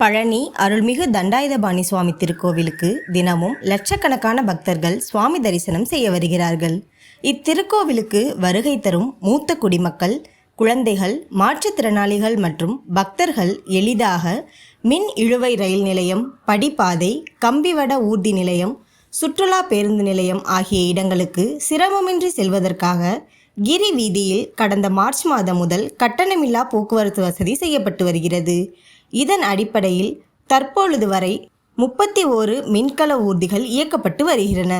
பழனி அருள்மிகு தண்டாயுதபாணி சுவாமி திருக்கோவிலுக்கு தினமும் லட்சக்கணக்கான பக்தர்கள் சுவாமி தரிசனம் செய்ய வருகிறார்கள். இத்திருக்கோவிலுக்கு வருகை தரும் மூத்த குடிமக்கள் குழந்தைகள் மாற்றுத்திறனாளிகள் மற்றும் பக்தர்கள் எளிதாக மின் இழுவை ரயில் நிலையம் படிப்பாதை கம்பிவட ஊர்தி நிலையம் சுற்றுலா பேருந்து நிலையம் ஆகிய இடங்களுக்கு சிரமமின்றி செல்வதற்காக கிரி வீதியில் கடந்த மார்ச் மாதம் முதல் கட்டணமில்லா போக்குவரத்து வசதி செய்யப்பட்டு வருகிறது. இதன் அடிப்படையில் தற்பொழுது வரை முப்பத்தி ஓரு மின்கல ஊர்திகள் இயக்கப்பட்டு வருகின்றன.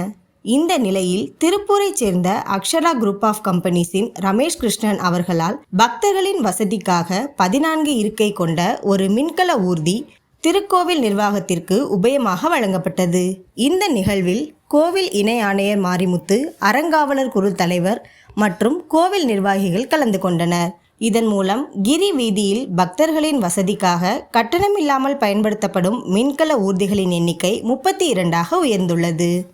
இந்த நிலையில் திருப்பூரைச் சேர்ந்த அக்ஷரா குரூப் ஆஃப் கம்பெனிஸின் ரமேஷ் கிருஷ்ணன் அவர்களால் பக்தர்களின் வசதிக்காக பதினான்கு இருக்கை கொண்ட ஒரு மின்கல ஊர்தி திருக்கோவில் நிர்வாகத்திற்கு உபயமாக வழங்கப்பட்டது. இந்த நிகழ்வில் கோவில் இணை ஆணையர் மாரிமுத்து அறங்காவலர் குழு தலைவர் மற்றும் கோவில் நிர்வாகிகள் கலந்து கொண்டனர். இதன் மூலம் கிரி வீதியில் பக்தர்களின் வசதிக்காக கட்டணமில்லாமல் பயன்படுத்தப்படும் மின்கல ஊர்திகளின் எண்ணிக்கை முப்பத்தி இரண்டாக உயர்ந்துள்ளது.